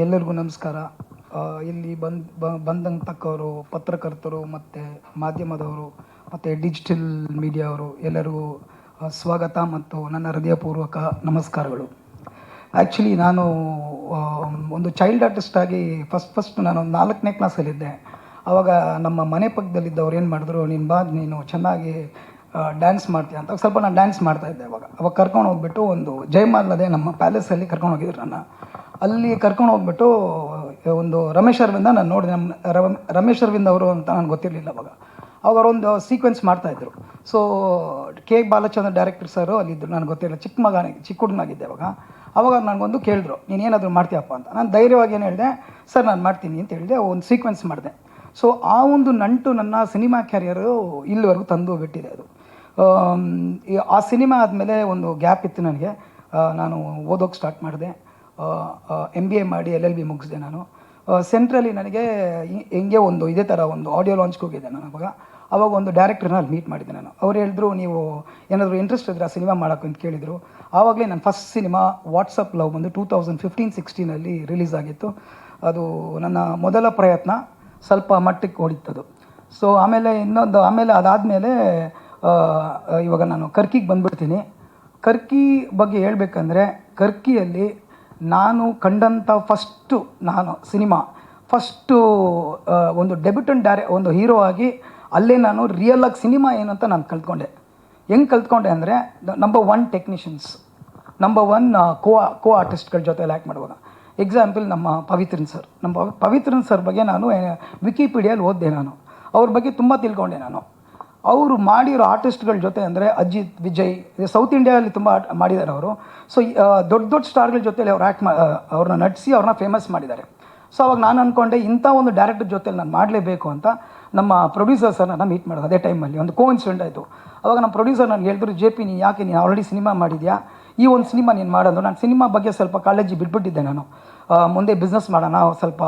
ಎಲ್ಲರಿಗೂ ನಮಸ್ಕಾರ. ಇಲ್ಲಿ ಬಂದ್, ಬ- ಬಂದಂಗೆ ತಕ್ಕವರು ಪತ್ರಕರ್ತರು ಮತ್ತು ಮಾಧ್ಯಮದವರು, ಮತ್ತು ಡಿಜಿಟಲ್ ಮೀಡಿಯಾವರು ಎಲ್ಲರಿಗೂ ಸ್ವಾಗತ ಮತ್ತು ನನ್ನ ಹೃದಯಪೂರ್ವಕ ನಮಸ್ಕಾರಗಳು. ಆ್ಯಕ್ಚುಲಿ ನಾನು ಒಂದು ಚೈಲ್ಡ್ ಆರ್ಟಿಸ್ಟಾಗಿ ಫಸ್ಟ್ ಫಸ್ಟ್ ನಾನು ನಾಲ್ಕನೇ ಕ್ಲಾಸಲ್ಲಿದ್ದೆ ಆವಾಗ ನಮ್ಮ ಮನೆ ಪಕ್ಕದಲ್ಲಿದ್ದವ್ರು ಏನು ಮಾಡಿದ್ರು, ನೀನು ಬಾ, ನೀನು ಚೆನ್ನಾಗಿ ಡ್ಯಾನ್ಸ್ ಮಾಡ್ತೀಯ ಅಂತ. ಸ್ವಲ್ಪ ನಾನು ಡ್ಯಾನ್ಸ್ ಮಾಡ್ತಾ ಇದ್ದೆ ಅವಾಗ. ಅವಾಗ ಕರ್ಕೊಂಡು ಹೋಗ್ಬಿಟ್ಟು ಒಂದು ಜಯಮಾಲದೇ ನಮ್ಮ ಪ್ಯಾಲೇಸಲ್ಲಿ ಕರ್ಕೊಂಡು ಹೋಗಿದ್ರು ನನ್ನ. ಅಲ್ಲಿ ಕರ್ಕೊಂಡು ಹೋಗ್ಬಿಟ್ಟು ಒಂದು ರಮೇಶ್ ಅರವಿಂದ ನಾನು ನೋಡಿದೆ. ನಮ್ಮ ರಮ ರಮೇಶ್ ಅರವಿಂದ್ ಅವರು ಅಂತ ನನಗೆ ಗೊತ್ತಿರಲಿಲ್ಲ ಅವಾಗ. ಅವಾಗ ಅವರೊಂದು ಸೀಕ್ವೆನ್ಸ್ ಮಾಡ್ತಾಯಿದ್ರು so K Balachandra director sir ಅಲ್ಲಿದ್ದರು ನನಗೆ ಗೊತ್ತಿರಲಿಲ್ಲ. ಚಿಕ್ಕ ಮಗನಿಗೆ ಚಿಕ್ಕ ಹುಡುಗನಾಗಿದ್ದೆ ಅವಾಗ. ಅವಾಗ ನನಗೊಂದು ಕೇಳಿದ್ರು, ನೀನು ಏನಾದರೂ ಮಾಡ್ತೀಯಪ್ಪ ಅಂತ. ನಾನು ಧೈರ್ಯವಾಗಿ ಏನು ಹೇಳಿದೆ, ಸರ್, ನಾನು ಮಾಡ್ತೀನಿ ಅಂತ ಹೇಳಿದೆ, ಒಂದು ಸೀಕ್ವೆನ್ಸ್ ಮಾಡಿದೆ. ಸೊ ಆ ಒಂದು ನಂಟು ನನ್ನ ಸಿನಿಮಾ ಕ್ಯಾರಿಯರು ಇಲ್ಲಿವರೆಗೂ ತಂದು ಬಿಟ್ಟಿದೆ ಅದು. ಆ ಸಿನಿಮಾ ಆದಮೇಲೆ ಒಂದು ಗ್ಯಾಪ್ ಇತ್ತು ನನಗೆ. ನಾನು ಓದೋಕೆ ಸ್ಟಾರ್ಟ್ ಮಾಡಿದೆ. ಎಂ ಬಿ ಎ ಮಾಡಿ ಎಲ್ ಎಲ್ ಬಿ ಮುಗಿಸಿದೆ ನಾನು. ಸೆಂಟ್ರಲ್ಲಿ ನನಗೆ ಹೆಂಗೆ ಒಂದು ಇದೇ ಥರ ಒಂದು ಆಡಿಯೋ ಲಾಂಚ್ಗೆ ಹೋಗಿದ್ದೆ ನಾನು ಅವಾಗ. ಅವಾಗ ಒಂದು ಡೈರೆಕ್ಟ್ರನ್ನ ಅಲ್ಲಿ ಮೀಟ್ ಮಾಡಿದ್ದೆ ನಾನು. ಅವ್ರು ಹೇಳಿದ್ರು, ನೀವು ಏನಾದರೂ ಇಂಟ್ರೆಸ್ಟ್ ಇದ್ರೆ ಆ ಸಿನಿಮಾ ಮಾಡೋಕ್ಕೆ ಅಂತ ಕೇಳಿದರು. ಆವಾಗಲೇ ನನ್ನ ಫಸ್ಟ್ ಸಿನಿಮಾ ವಾಟ್ಸಪ್ ಲವ್ ಬಂದು ಟೂ ತೌಸಂಡ್ ಫಿಫ್ಟೀನ್ ಸಿಕ್ಸ್ಟೀನಲ್ಲಿ ರಿಲೀಸ್ ಆಗಿತ್ತು. ಅದು ನನ್ನ ಮೊದಲ ಪ್ರಯತ್ನ ಸ್ವಲ್ಪ ಮಟ್ಟಕ್ಕೆ ಓಡಿತ್ತದು. ಸೊ ಆಮೇಲೆ ಇನ್ನೊಂದು, ಆಮೇಲೆ ಅದಾದಮೇಲೆ ಇವಾಗ ನಾನು ಕರ್ಕಿಗೆ ಬಂದ್ಬಿಡ್ತೀನಿ. ಕರ್ಕಿ ಬಗ್ಗೆ ಹೇಳಬೇಕಂದ್ರೆ ಕರ್ಕಿಯಲ್ಲಿ ನಾನು ಕಂಡಂಥ ಫಸ್ಟು ನಾನು ಸಿನಿಮಾ ಫಸ್ಟು ಒಂದು ಡೆಬ್ಯೂಟನ್ ಡೈರೆ ಒಂದು ಹೀರೋ ಆಗಿ ಅಲ್ಲೇ ನಾನು ರಿಯಲ್ ಆಗಿ ಸಿನಿಮಾ ಏನು ಅಂತ ನಾನು ಕಲ್ತ್ಕೊಂಡೆ. ಹೆಂಗೆ ಕಲ್ತ್ಕೊಂಡೆ ಅಂದರೆ number one technicians number one co co ಆರ್ಟಿಸ್ಟ್ಗಳ ಜೊತೆ ಆ್ಯಕ್ಟ್ ಮಾಡುವಾಗ. ಎಕ್ಸಾಂಪಲ್ ನಮ್ಮ ಪವಿತ್ರನ್ ಸರ್ ನಮ್ಮ ಪವಿತ್ರನ್ ಸರ್ ಬಗ್ಗೆ ನಾನು ವಿಕಿಪೀಡಿಯಲ್ಲಿ ಓದಿದೆ ನಾನು. ಅವ್ರ ಬಗ್ಗೆ ತುಂಬ ತಿಳ್ಕೊಂಡೆ ನಾನು. ಅವರು ಮಾಡಿರೋ ಆರ್ಟಿಸ್ಟ್ಗಳ ಜೊತೆ ಅಂದರೆ ಅಜಿತ್, ವಿಜಯ್ ಸೌತ್ ಇಂಡಿಯಾದಲ್ಲಿ ತುಂಬ ಮಾಡಿದ್ದಾರೆ ಅವರು. ಸೊ ದೊಡ್ಡ ದೊಡ್ಡ ಸ್ಟಾರ್ಗಳ ಜೊತೆಲಿ ಅವ್ರು ಆ್ಯಕ್ಟ್ ಮಾ ಅವ್ರನ್ನ ನಟಿಸಿ ಅವ್ರನ್ನ ಫೇಮಸ್ ಮಾಡಿದ್ದಾರೆ. ಸೊ ಅವಾಗ ನಾನು ಅಂದ್ಕೊಂಡೆ ಇಂಥ ಒಂದು ಡೈರೆಕ್ಟರ್ ಜೊತೆ ನಾನು ಮಾಡಲೇಬೇಕು ಅಂತ ನಮ್ಮ ಪ್ರೊಡ್ಯೂಸರ್ ಸರ್ನ ಮೀಟ್ ಮಾಡೋದು ಅದೇ ಟೈಮಲ್ಲಿ ಒಂದು ಕೋ ಇನ್ಸಿಡೆಂಟ್ ಆಯಿತು. ಅವಾಗ ನಮ್ಮ ಪ್ರೊಡ್ಯೂಸರ್ ನನಗೆ ಹೇಳಿದ್ರು, ಜೆ ಪಿ ನೀನು ಯಾಕೆ ನೀನು ಆಲ್ರೆಡಿ ಸಿನಿಮಾ ಮಾಡಿದ್ಯಾ? ಈ ಒಂದು ಸಿನಿಮಾ ನೀನು ಮಾಡೋದು ನಾನು ಸಿನಿಮಾ ಬಗ್ಗೆ ಸ್ವಲ್ಪ ಕಾಳಜಿ ಬಿಟ್ಬಿಟ್ಟಿದ್ದೆ ನಾನು. ಮುಂದೆ ಬಿಸ್ನೆಸ್ ಮಾಡೋಣ, ಸ್ವಲ್ಪ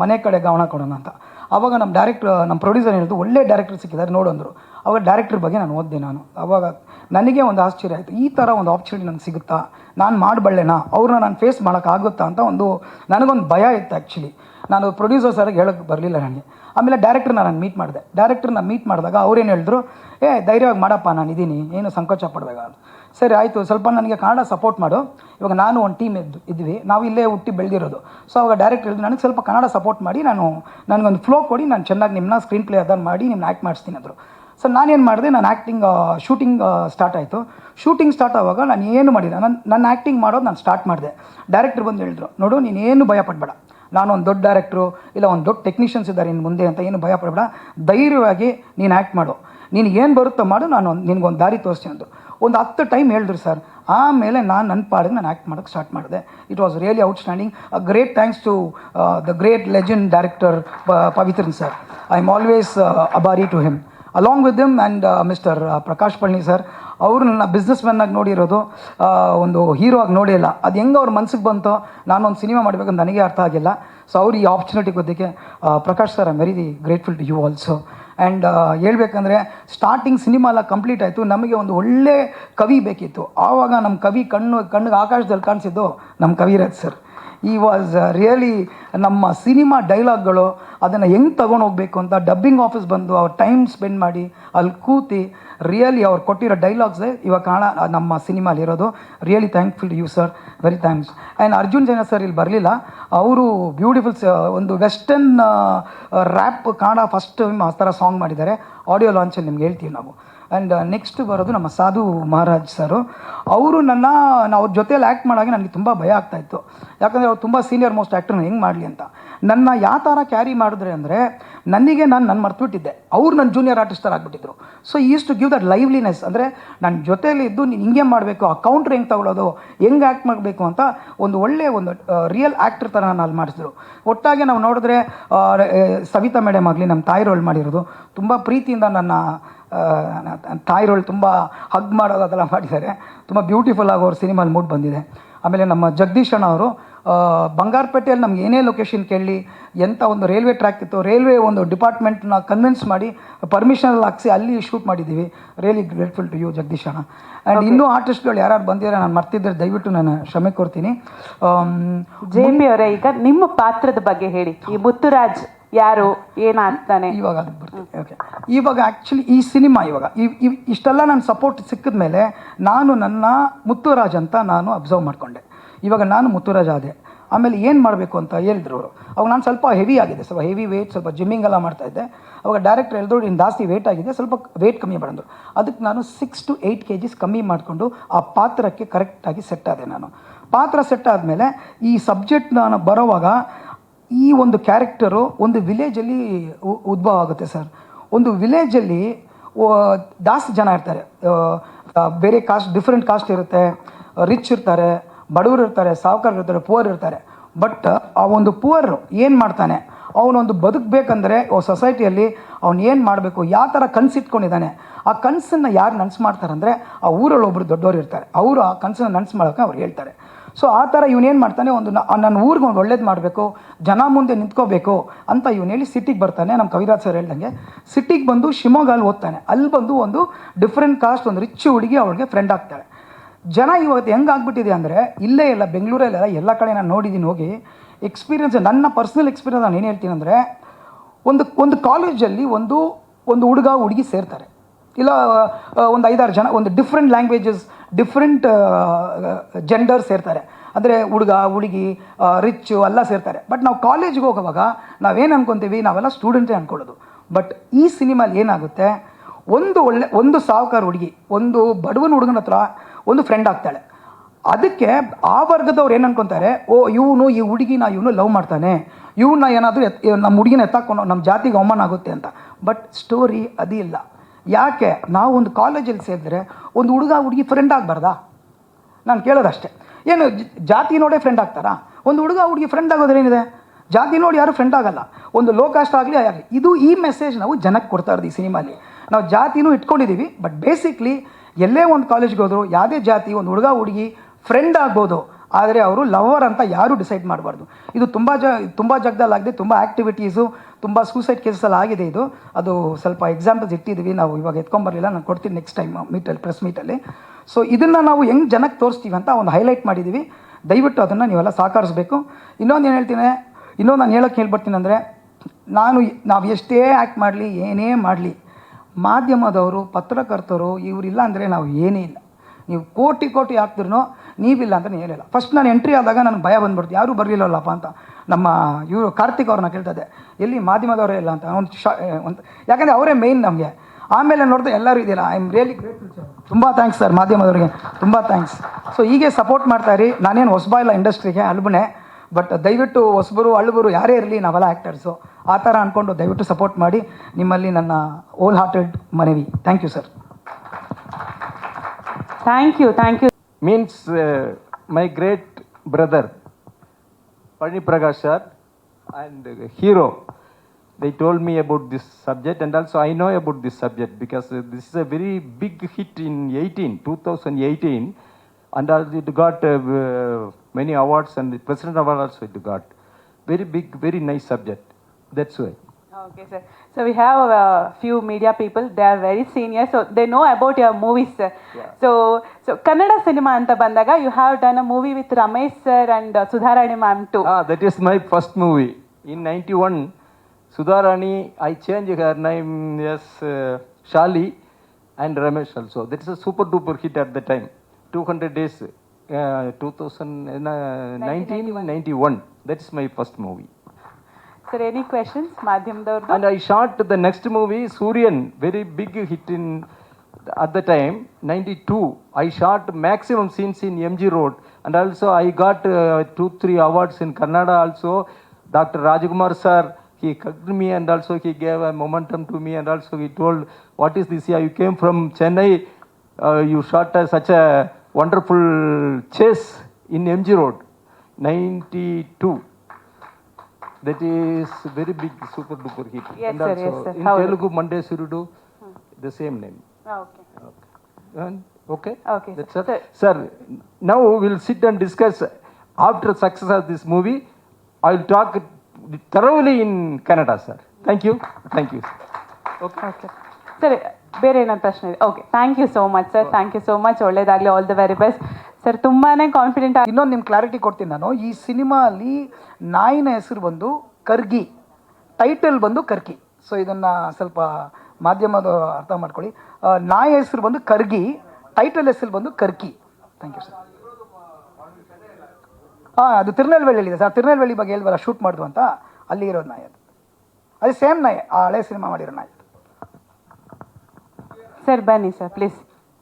ಮನೆ ಕಡೆ ಗಮನ ಕೊಡೋಣ ಅಂತ. ಆವಾಗ ನಮ್ಮ ಡೈರೆಕ್ಟ್ರ್ ನಮ್ಮ ಪ್ರೊಡ್ಯೂಸರ್ ಹೇಳಿದ್ರು ಒಳ್ಳೆ ಡೈರೆಕ್ಟರ್ ಸಿಕ್ಕಿದ್ದಾರೆ ನೋಡು ಅಂದರು. ಅವಾಗ ಡೈರೆಕ್ಟ್ರ್ ಬಗ್ಗೆ ನಾನು ಓದಿದೆ ನಾನು. ಅವಾಗ ನನಗೆ ಒಂದು ಆಶ್ಚರ್ಯ ಆಯಿತು. ಈ ಥರ ಒಂದು ಆಪರ್ಚುನಿಟಿ ನನಗೆ ಸಿಗುತ್ತಾ? ನಾನು ಮಾಡಬಲ್ಲೆನಾ? ಅವ್ರನ್ನ ನಾನು ಫೇಸ್ ಮಾಡೋಕ್ಕಾಗುತ್ತಾ ಅಂತ ಒಂದು ನನಗೊಂದು ಭಯ ಇತ್ತು ಆ್ಯಕ್ಚುಲಿ ನಾನು ಪ್ರೊಡ್ಯೂಸರ್ ಸರ್ಗೆ ಹೇಳೋಕ್ಕೆ ಬರಲಿಲ್ಲ ನನಗೆ. ಆಮೇಲೆ ಡೈರೆಕ್ಟ್ರನ್ನ ನಾನು ಮೀಟ್ ಮಾಡಿದೆ. ಡೈರೆಕ್ಟ್ರನ್ನ ಮೀಟ್ ಮಾಡಿದಾಗ ಅವ್ರೇನು ಹೇಳಿದ್ರು, ಏ, ಧೈರ್ಯವಾಗಿ ಮಾಡಪ್ಪ, ನಾನು ಇದ್ದೀನಿ ಏನು ಸಂಕೋಚ ಪಡಬೇಕ ಸರಿ, ಆಯಿತು. ಸ್ವಲ್ಪ ನನಗೆ ಕನ್ನಡ ಸಪೋರ್ಟ್ ಮಾಡು. ಇವಾಗ ನಾನು ಒಂದು ಟೀಮ್ ಇದ್ದು ಇದ್ವಿ ನಾವು ಇಲ್ಲೇ ಹುಟ್ಟಿ ಬೆಳೆದಿರೋದು. ಸೊ ಅವಾಗ ಡೈರೆಕ್ಟ್ ಹೇಳಿದ್ರು, ನನಗೆ ಸ್ವಲ್ಪ ಕನ್ನಡ ಸಪೋರ್ಟ್ ಮಾಡಿ. ನಾನು ನನಗೊಂದು ಫ್ಲೋ ಕೊಡಿ. ನಾನು ಚೆನ್ನಾಗಿ ನಿಮ್ಮನ್ನ ಸ್ಕ್ರೀನ್ ಪ್ಲೇ ಅದನ್ನು ಮಾಡಿ ನಿಮ್ಮನ್ನ ಆ್ಯಕ್ಟ್ ಮಾಡಿಸ್ತೀನಿ ಅಂದರು. ಸೊ ನಾನೇನು ಮಾಡಿದೆ? ನಾನು ಆ್ಯಕ್ಟಿಂಗ್ ಶೂಟಿಂಗ್ ಸ್ಟಾರ್ಟ್ ಆಯಿತು. ಶೂಟಿಂಗ್ ಸ್ಟಾರ್ಟ್ ಆವಾಗ ನಾನು ಏನು ಮಾಡಿಲ್ಲ. ನಾನು ನನ್ನ ಆ್ಯಕ್ಟಿಂಗ್ ಮಾಡೋದು ನಾನು ಸ್ಟಾರ್ಟ್ ಮಾಡಿದೆ. ಡೈರೆಕ್ಟ್ರ್ ಬಂದು ಹೇಳಿದ್ರು, ನೋಡು, ನೀನು ಏನು ಭಯಪಡಬೇಡ ನಾನು ಒಂದು ದೊಡ್ಡ ಡೈರೆಕ್ಟ್ರು ಇಲ್ಲ ಒಂದು ದೊಡ್ಡ ಟೆಕ್ನಿಷಿಯನ್ಸ್ ಇದ್ದಾರೆ ಇನ್ನು ಮುಂದೆ ಅಂತ ಏನು ಭಯ ಪಡಬೇಡ. ಧೈರ್ಯವಾಗಿ ನೀನು ಆ್ಯಕ್ಟ್ ಮಾಡು. ನೀನು ಏನು ಬರುತ್ತೋ ಮಾಡು, ನಾನು ನಿನಗೊಂದು ದಾರಿ ತೋರಿಸ್ತೀನಿ ಅಂದರು. ಒಂದು ಹತ್ತು ಟೈಮ್ ಹೇಳಿದ್ರು ಸರ್. ಆಮೇಲೆ ನಾನು ನನ್ನ ಪಾಡಿಗೆ ನಾನು ಆ್ಯಕ್ಟ್ ಮಾಡೋಕ್ಕೆ ಸ್ಟಾರ್ಟ್ ಮಾಡಿದೆ. It was really outstanding a great thanks to the great legend director Pavithran sir I am always ಅಬಾರಿ to him along with him and mister Prakash Palli sir ಅವರು ನನ್ನ ಬಿಸ್ನೆಸ್ ಮ್ಯಾನಾಗಿ ನೋಡಿರೋದು ಒಂದು ಹೀರೋ ಆಗಿ ನೋಡಿಲ್ಲ ಅದು ಹೆಂಗೆ ಅವ್ರ ಮನ್ಸಿಗೆ ಬಂತೋ ನಾನೊಂದು ಸಿನಿಮಾ ಮಾಡಬೇಕಂತ ನನಗೆ ಅರ್ಥ ಆಗಿಲ್ಲ. ಸೊ ಅವ್ರು ಈ opportunity ಗೊತ್ತಿಗೆ Prakash sir I very grateful to you also and ಹೇಳ್ಬೇಕಂದ್ರೆ ಸ್ಟಾರ್ಟಿಂಗ್ ಸಿನಿಮಾ ಎಲ್ಲ ಕಂಪ್ಲೀಟ್ ಆಯಿತು. ನಮಗೆ ಒಂದು ಒಳ್ಳೆ ಕವಿ ಬೇಕಿತ್ತು. ಆವಾಗ ನಮ್ಮ ಕವಿ ಕಣ್ಣು, ಕಣ್ಣಿಗೆ ಆಕಾಶದಲ್ಲಿ ಕಾಣಿಸಿದ್ದು ನಮ್ಮ ಕವಿರಾಜ್ ಸರ್. ಈ ವಾಸ್ ರಿಯಲಿ ನಮ್ಮ ಸಿನಿಮಾ ಡೈಲಾಗ್ಗಳು ಅದನ್ನು ಹೆಂಗೆ ತಗೊಂಡು ಹೋಗ್ಬೇಕು ಅಂತ ಡಬ್ಬಿಂಗ್ ಆಫೀಸ್ ಬಂದು ಅವ್ರು ಟೈಮ್ ಸ್ಪೆಂಡ್ ಮಾಡಿ ಅಲ್ಲಿ ಕೂತಿ ರಿಯಲಿ ಅವ್ರು ಕೊಟ್ಟಿರೋ ಡೈಲಾಗ್ಸೇ ಇವಾಗ ಕಾಣ ನಮ್ಮ ಸಿನಿಮಾಲಿರೋದು really thankful you sir very thanks and Arjun Janya sir ಇಲ್ಲಿ ಬರಲಿಲ್ಲ. ಅವರು ಬ್ಯೂಟಿಫುಲ್ ಒಂದು ವೆಸ್ಟರ್ನ್ ರ್ಯಾಪ್ ಕಾಣ ಫಸ್ಟ್ ಆ ಥರ ಸಾಂಗ್ ಮಾಡಿದ್ದಾರೆ. ಆಡಿಯೋ ಲಾಂಚಲ್ಲಿ ನಿಮ್ಗೆ ಹೇಳ್ತೀವಿ ನಾವು. ಆ್ಯಂಡ್ ನೆಕ್ಸ್ಟ್ ಬರೋದು ನಮ್ಮ ಸಾಧು ಮಹಾರಾಜ್ ಸರು. ಅವರು ನನ್ನ, ಅವ್ರ ಜೊತೆಯಲ್ಲಿ ಆ್ಯಕ್ಟ್ ಮಾಡಾಗ ನನಗೆ ತುಂಬ ಭಯ ಆಗ್ತಾಯಿತ್ತು ಯಾಕಂದರೆ ಅವ್ರು ತುಂಬ ಸೀನಿಯರ್ ಮೋಸ್ಟ್ ಆ್ಯಕ್ಟರ್ನ ಹೆಂಗೆ ಮಾಡಲಿ ಅಂತ. ನನ್ನ ಯಾವ ಥರ ಕ್ಯಾರಿ ಮಾಡಿದ್ರೆ ಅಂದರೆ, ನನಗೆ ನಾನು ನಾನು ಮರ್ತುಬಿಟ್ಟಿದ್ದೆ ಅವ್ರು ನನ್ನ ಜೂನಿಯರ್ ಆರ್ಟಿಸ್ಟ್ ಥರ ಆಗಿಬಿಟ್ಟಿದ್ರು. So is to give that liveliness ಅಂದರೆ ನನ್ನ ಜೊತೆಯಲ್ಲಿ ಇದ್ದು ನೀನು ಹಿಂಗೆ ಮಾಡಬೇಕು, ಆ ಕೌಂಟ್ರ್ ಹೆಂಗೆ ತಗೊಳ್ಳೋದು ಹೆಂಗೆ ಆ್ಯಕ್ಟ್ ಮಾಡಬೇಕು ಅಂತ ಒಂದು ಒಳ್ಳೆಯ ಒಂದು ರಿಯಲ್ ಆ್ಯಕ್ಟ್ರ್ ಥರ ನಾನು ಅಲ್ಲಿ ಮಾಡಿಸಿದ್ರು. ಒಟ್ಟಾಗಿ ನಾವು ನೋಡಿದ್ರೆ ಸವಿತಾ ಮೇಡಮ್ ಆಗಲಿ ನಮ್ಮ ತಾಯಿ ರೋಲ್ ಮಾಡಿರೋದು, ತುಂಬ ಪ್ರೀತಿಯಿಂದ ನನ್ನ ತಾಯಿ ರೋಲ್ ತುಂಬ ಹಗ್ ಮಾಡೋದು ಅದೆಲ್ಲ ಮಾಡಿದ್ದಾರೆ. ತುಂಬ ಬ್ಯೂಟಿಫುಲ್ ಆಗೋ ಅವ್ರ ಸಿನಿಮಾಲಿ ಮೂಡ್ ಬಂದಿದೆ. ಆಮೇಲೆ ನಮ್ಮ ಜಗದೀಶ್ ಅಣ್ಣ ಅವರು ಬಂಗಾರಪೇಟೆಯಲ್ಲಿ ನಮ್ಗೆ ಏನೇ ಲೊಕೇಶನ್ ಕೇಳಿ ಎಂಥ ಒಂದು ರೈಲ್ವೆ ಟ್ರ್ಯಾಕ್ ಇತ್ತು ರೈಲ್ವೆ ಒಂದು ಡಿಪಾರ್ಟ್ಮೆಂಟ್ನ ಕನ್ವಿನ್ಸ್ ಮಾಡಿ ಪರ್ಮಿಷನಲ್ಲಿ ಹಾಕ್ಸಿ ಅಲ್ಲಿ ಶೂಟ್ ಮಾಡಿದ್ದೀವಿ. Really grateful to you Jagadish ಅಣ್ಣ. ಆ್ಯಂಡ್ ಇನ್ನೂ ಆರ್ಟಿಸ್ಟ್ಗಳು ಯಾರು ಬಂದಿದ್ದಾರೆ ನಾನು ಮರ್ತಿದ್ದರೆ ದಯವಿಟ್ಟು ನಾನು ಕ್ಷಮೆ ಕೊಡ್ತೀನಿ ಜೇಮಿ ಜೆ ಅವರೇ ಈಗ ನಿಮ್ಮ ಪಾತ್ರದ ಬಗ್ಗೆ ಹೇಳಿ. ಈ ಮುತ್ತುರಾಜ್ ಯಾರು? ಏನಾಗ್ತಾನೆ? ಇವಾಗ ಅದಕ್ಕೆ ಬರ್ತೀನಿ ಓಕೆ ಇವಾಗ ಆ್ಯಕ್ಚುಲಿ ಈ ಸಿನಿಮಾ ಇವಾಗ ಇಷ್ಟೆಲ್ಲ ನಾನು ಸಪೋರ್ಟ್ ಸಿಕ್ಕಿದ ಮೇಲೆ ನಾನು ನನ್ನ ಮುತ್ತುರಾಜ್ ಅಂತ ನಾನು ಅಬ್ಸರ್ವ್ ಮಾಡಿಕೊಂಡೆ. ಇವಾಗ ನಾನು ಮುತ್ತುರಾಜ್ ಆದೆ. ಆಮೇಲೆ ಏನು ಮಾಡಬೇಕು ಅಂತ ಹೇಳಿದ್ರು ಅವರು. ಅವಾಗ ನಾನು ಸ್ವಲ್ಪ ಹೆವಿ ಆಗಿದೆ, ಸ್ವಲ್ಪ ಹೆವಿ ವೇಟ್ ಸ್ವಲ್ಪ ಜಿಮ್ಮಿಂಗ್ ಎಲ್ಲ ಮಾಡ್ತಾ ಇದ್ದೆ. ಅವಾಗ ಡೈರೆಕ್ಟರ್ ಹೇಳಿದ್ರು ಇನ್ನು ಜಾಸ್ತಿ ವೇಟ್ ಆಗಿದೆ, ಸ್ವಲ್ಪ ವೇಟ್ ಕಮ್ಮಿ ಮಾಡಿದ್ರು ಅದಕ್ಕೆ ನಾನು six to eight K Gs ಕಮ್ಮಿ ಮಾಡಿಕೊಂಡು ಆ ಪಾತ್ರಕ್ಕೆ ಕರೆಕ್ಟಾಗಿ ಸೆಟ್ ಆದೆ ನಾನು. ಪಾತ್ರ ಸೆಟ್ ಆದಮೇಲೆ ಈ ಸಬ್ಜೆಕ್ಟ್ ನಾನು ಬರೋವಾಗ ಈ ಒಂದು ಕ್ಯಾರೆಕ್ಟರು ಒಂದು ವಿಲೇಜಲ್ಲಿ ಉದ್ಭವ ಆಗುತ್ತೆ ಸರ್. ಒಂದು ವಿಲೇಜಲ್ಲಿ ಜಾಸ್ತಿ ಜನ ಇರ್ತಾರೆ. ಬೇರೆ ಕಾಸ್ಟ್, ಡಿಫ್ರೆಂಟ್ ಕಾಸ್ಟ್ ಇರುತ್ತೆ. ರಿಚ್ ಇರ್ತಾರೆ, ಬಡವರು ಇರ್ತಾರೆ ಸಾವುಕಾರ ಇರ್ತಾರೆ, ಪುವರ್ ಇರ್ತಾರೆ. ಬಟ್ ಆ ಒಂದು ಪುವರ್ ಏನು ಮಾಡ್ತಾನೆ? ಅವನೊಂದು ಬದುಕಬೇಕಂದ್ರೆ ಸೊಸೈಟಿಯಲ್ಲಿ ಅವ್ನು ಏನು ಮಾಡಬೇಕು, ಯಾವ ಥರ ಕನಸು ಇಟ್ಕೊಂಡಿದ್ದಾನೆ? ಆ ಕನಸನ್ನು ಯಾರು ನನಸು ಮಾಡ್ತಾರಂದರೆ ಆ ಊರಲ್ಲಿ ಒಬ್ಬರು ದೊಡ್ಡವರು ಇರ್ತಾರೆ. ಅವರು ಆ ಕನಸನ್ನು ನನಸು ಮಾಡೋಕೆ ಅವ್ರು ಹೇಳ್ತಾರೆ. ಸೊ ಆ ಥರ ಇವನೇನು ಮಾಡ್ತಾನೆ? ಒಂದು ನನ್ನ ಊರಿಗೆ ಒಂದು ಒಳ್ಳೇದು ಮಾಡಬೇಕು, ಜನ ಮುಂದೆ ನಿಂತ್ಕೋಬೇಕು ಅಂತ ಹೇಳಿ ಸಿಟಿಗೆ ಬರ್ತಾನೆ ನಮ್ಮ ಕವಿರಾಜ್ ಸರ್ ಹೇಳ್ದಂಗೆ. ಸಿಟಿಗೆ ಬಂದು ಶಿವಮೊಗ್ಗಲ್ಲಿ ಓದ್ತಾನೆ. ಅಲ್ಲಿ ಬಂದು ಒಂದು ಡಿಫ್ರೆಂಟ್ ಕಾಸ್ಟ್ ಒಂದು ರಿಚ್ ಹುಡುಗಿ ಅವಳಿಗೆ ಫ್ರೆಂಡ್ ಆಗ್ತಾಳೆ. ಜನ ಇವತ್ತು ಹೆಂಗೆ ಆಗ್ಬಿಟ್ಟಿದೆ ಅಂದರೆ, ಇಲ್ಲೇ ಇಲ್ಲ ಬೆಂಗಳೂರಲ್ಲೆಲ್ಲ ಎಲ್ಲ ಕಡೆ ನಾನು ನೋಡಿದ್ದೀನಿ ಹೋಗಿ ಎಕ್ಸ್ಪೀರಿಯನ್ಸ್ ನನ್ನ ಪರ್ಸ್ನಲ್ ಎಕ್ಸ್ಪೀರಿಯನ್ಸ್ ನಾನು ಏನು ಹೇಳ್ತೀನಿ ಅಂದರೆ, ಒಂದು ಒಂದು ಕಾಲೇಜಲ್ಲಿ ಒಂದು ಒಂದು ಹುಡುಗ, ಹುಡುಗಿ ಸೇರ್ತಾರೆ. ಇಲ್ಲ ಒಂದು ಐದಾರು ಜನ, ಒಂದು ಡಿಫ್ರೆಂಟ್ ಲ್ಯಾಂಗ್ವೇಜಸ್ ಡಿಫ್ರೆಂಟ್ ಜೆಂಡರ್ ಸೇರ್ತಾರೆ. ಅಂದರೆ ಹುಡುಗ, ಹುಡುಗಿ ರಿಚ್ಚು ಎಲ್ಲ ಸೇರ್ತಾರೆ. ಬಟ್ ನಾವು ಕಾಲೇಜ್ಗೆ ಹೋಗುವಾಗ ನಾವೇನು ಅನ್ಕೊತೀವಿ? ನಾವೆಲ್ಲ ಸ್ಟೂಡೆಂಟೇ ಅಂದ್ಕೊಳ್ಳೋದು ಬಟ್ ಈ ಸಿನಿಮಾಲಿ ಏನಾಗುತ್ತೆ? ಒಂದು ಒಳ್ಳೆ, ಒಂದು ಸಾಹುಕಾರ ಹುಡುಗಿ, ಒಂದು ಬಡವನ ಹುಡುಗನ ಹತ್ರ ಒಂದು ಫ್ರೆಂಡ್ ಆಗ್ತಾಳೆ. ಅದಕ್ಕೆ ಆ ವರ್ಗದವ್ರು ಏನು ಅನ್ಕೊತಾರೆ? ಓ, ಇವನು ಈ ಹುಡುಗಿನ ಇವನು ಲವ್ ಮಾಡ್ತಾನೆ. ಇವನ್ನ ಏನಾದರೂ ಎತ್ ನಮ್ಮ ಹುಡುಗಿನ ಎತ್ತಾಕೊಂಡು ನಮ್ಮ ಜಾತಿಗೆ ಅವಮಾನ ಆಗುತ್ತೆ ಅಂತ. ಬಟ್ ಸ್ಟೋರಿ ಅದಿಲ್ಲ. ಯಾಕೆ ನಾವು ಒಂದು ಕಾಲೇಜಲ್ಲಿ ಸೇರಿದ್ರೆ ಒಂದು ಹುಡುಗ ಹುಡುಗಿ ಫ್ರೆಂಡ್ ಆಗಬಾರ್ದಾ? ನಾನು ಕೇಳೋದಷ್ಟೇ. ಏನು ಜಾತಿ ನೋಡೇ ಫ್ರೆಂಡ್ ಆಗ್ತಾರಾ? ಒಂದು ಹುಡುಗ ಹುಡುಗಿ ಫ್ರೆಂಡ್ ಆಗೋದ್ರೆ ಏನಿದೆ? ಜಾತಿ ನೋಡಿ ಯಾರು ಫ್ರೆಂಡ್ ಆಗಲ್ಲ. ಒಂದು ಲೋ ಕಾಸ್ಟ್ ಆಗಲಿ ಆಗಲಿ. ಇದು ಈ ಮೆಸೇಜ್ ನಾವು ಜನಕ್ಕೆ ಕೊಡ್ತಾ ಇರೋದು ಈ ಸಿನಿಮಾಲಿ. ನಾವು ಜಾತಿನೂ ಇಟ್ಕೊಂಡಿದ್ದೀವಿ ಬಟ್ ಬೇಸಿಕ್ಲಿ ಎಲ್ಲೇ ಒಂದು ಕಾಲೇಜ್ಗೆ ಹೋದ್ರು, ಯಾವುದೇ ಜಾತಿ, ಒಂದು ಹುಡುಗ ಹುಡುಗಿ ಫ್ರೆಂಡ್ ಆಗ್ಬೋದು. ಆದರೆ ಅವರು ಲವರ್ ಅಂತ ಯಾರೂ ಡಿಸೈಡ್ ಮಾಡಬಾರ್ದು. ಇದು ತುಂಬ ಜ, ತುಂಬ ಆಗಿದೆ, ತುಂಬ ಆ್ಯಕ್ಟಿವಿಟೀಸು ತುಂಬ ಸೂಸೈಡ್ ಕೇಸಲ್ಲಿ ಆಗಿದೆ ಇದು. ಅದು ಸ್ವಲ್ಪ ಎಕ್ಸಾಂಪಲ್ಸ್ ಇಟ್ಟಿದ್ದೀವಿ, ನಾವು ಇವಾಗ ಎತ್ಕೊಂಬರಲಿಲ್ಲ, ನಾನು ಕೊಡ್ತೀನಿ ನೆಕ್ಸ್ಟ್ ಟೈಮ್ ಮೀಟಲ್ಲಿ ಪ್ರೆಸ್ ಮೀಟಲ್ಲಿ ಸೊ ಇದನ್ನು ನಾವು ಹೆಂಗೆ ಜನಕ್ಕೆ ತೋರಿಸ್ತೀವಿ ಅಂತ ಒಂದು ಹೈಲೈಟ್ ಮಾಡಿದ್ದೀವಿ. ದಯವಿಟ್ಟು ಅದನ್ನು ನೀವೆಲ್ಲ ಸಹಕರಿಸಬೇಕು. ಇನ್ನೊಂದು ಏನು ಹೇಳ್ತೀನಿ, ಇನ್ನೊಂದು ನಾನು ಹೇಳೋಕ್ಕೆ ಹೇಳ್ಬಿಡ್ತೀನಿ ಅಂದರೆ, ನಾನು ನಾವು ಎಷ್ಟೇ ಆ್ಯಕ್ಟ್ ಮಾಡಲಿ, ಏನೇ ಮಾಡಲಿ, ಮಾಧ್ಯಮದವರು, ಪತ್ರಕರ್ತರು, ಇವರಿಲ್ಲ ಅಂದರೆ ನಾವು ಏನೇ ಇಲ್ಲ. ನೀವು ಕೋಟಿ ಕೋಟಿ ಹಾಕ್ತಿರೋ ನೀವಿಲ್ಲ ಅಂತ ಹೇಳಿಲ್ಲ. ಫಸ್ಟ್ ನಾನು ಎಂಟ್ರಿ ಆದಾಗ ನನಗೆ ಭಯ ಬಂದ್ಬಿಡ್ತು. ಯಾರೂ ಬರಲಿಲ್ಲಲ್ಲಪ್ಪ ಅಂತ. ನಮ್ಮ ಇವರು ಕಾರ್ತಿಕ್ ಅವ್ರನ್ನ ಕೇಳ್ತದೆ. ಎಲ್ಲಿ ಮಾಧ್ಯಮದವರೇ ಇಲ್ಲ ಅಂತ. ಒಂದು ಶಾ ಒಂದು ಯಾಕಂದರೆ ಅವರೇ ಮೇಯ್ನ್ ನಮಗೆ. ಆಮೇಲೆ ನೋಡಿದ್ರೆ ಎಲ್ಲರೂ ಇದೆಯಲ್ಲ. I am really grateful sir ತುಂಬ ಥ್ಯಾಂಕ್ಸ್ ಸರ್ ಮಾಧ್ಯಮದವರಿಗೆ. ತುಂಬ ಥ್ಯಾಂಕ್ಸ್ ಸೊ ಹೀಗೆ ಸಪೋರ್ಟ್ ಮಾಡ್ತಾ ಇರಿ. ನಾನೇನು ಹೊಸಬ ಇಲ್ಲ ಇಂಡಸ್ಟ್ರಿಗೆ ಅಲ್ಬನೆ. ಬಟ್ ದಯವಿಟ್ಟು ಹೊಸಬರು, ಅಳ್ಬರು ಯಾರೇ ಇರಲಿ, ನಾವೆಲ್ಲ ಆ್ಯಕ್ಟರ್ಸು ಆ ಥರ ಅಂದ್ಕೊಂಡು ದಯವಿಟ್ಟು ಸಪೋರ್ಟ್ ಮಾಡಿ. ನಿಮ್ಮಲ್ಲಿ ನನ್ನ ಓಲ್ ಹಾರ್ಟೆಡ್ ಮನವಿ. Thank you sir thank you thank you means uh, my great brother Pani Prakash sir and uh, hero they told me about this subject and also I know about this subject because uh, this is a very big hit in 18 2018 and also it got uh, many awards and the president award also it got. Very big very nice subject that's why Okay, sir. So we have a few media people. They are very senior, so they know about your movies, sir. Yeah. So, so Kannada cinema anta bandaga, you have done a movie with Ramesh sir and uh, Sudharani ma'am too. Ah, that is my first movie. In 91, Sudharani, I changed her name as uh, Shali and Ramesh also. That is a super duper hit at the time. 200 days, uh, 2019, 91. That is my first movie. Any questions? Madhyamdavurdu? And I shot the next movie, Suryan, very big hit in at the time, 92. I shot maximum scenes in MG Road, and also I got uh, two, three awards in Kannada. Also, Dr. Rajkumar sir, he hugged me and also he gave a momentum to me, and also he told, "What is this? Yeah, you came from Chennai. Uh, you shot uh, such a wonderful chase in MG Road, 92." That is very big, super duper hit. Yes, and sir, also yes, sir. in How- Telugu, Monday Surudu, the same name. Ah, Okay. And, okay? Okay, That's sir. all. Sir, now we'll sit and discuss after success of this movie, I will talk thoroughly in Canada, sir. Thank you. Thank you. Okay ಸರಿ ಬೇರೆ ಏನಾದ್ರು ಪ್ರಶ್ನೆ ಇದೆ okay thank you so much sir thank you so much ಒಳ್ಳೇದಾಗಲಿ all the very best sir ತುಂಬಾ confident ಇನ್ನೊಂದು ನಿಮ್ಮ clarity ಕೊಡ್ತೀನಿ ನಾನು. ಈ ಸಿನಿಮಾ ಅಲ್ಲಿ ನಾಯಿನ ಹೆಸರು ಬಂದು ಕರ್ಗಿ. ಟೈಟಲ್ ಬಂದು ಕರ್ಕಿ ಸೊ ಇದನ್ನು ಸ್ವಲ್ಪ ಮಾಧ್ಯಮದ ಅರ್ಥ ಮಾಡ್ಕೊಳ್ಳಿ. ನಾಯಿ ಹೆಸರು ಬಂದು ಕರ್ಗಿ ಟೈಟಲ್ ಹೆಸರು ಬಂದು ಕರ್ಕಿ. ಥ್ಯಾಂಕ್ ಯು ಸರ್ ಹಾಂ ಅದು ತಿರುನೆಲ್ವೇಲಿಯಲ್ಲಿದೆ ಸರ್, ತಿರುನೆಲ್ವೇಳಿ ಬಗ್ಗೆ ಹೇಳ್ಬಾರ ಶೂಟ್ ಮಾಡಿದ್ವು ಅಂತ. ಅಲ್ಲಿ ಇರೋದು ನಾಯಿ ಅದು. ಅದು ಸೇಮ್ ನಾಯಿ, ಆ ಹಳೆ ಸಿನಿಮಾ ಮಾಡಿರೋ ನಾಯಿ ಸರ್, ಬನ್ನಿ ಸರ್ ಪ್ಲೀಸ್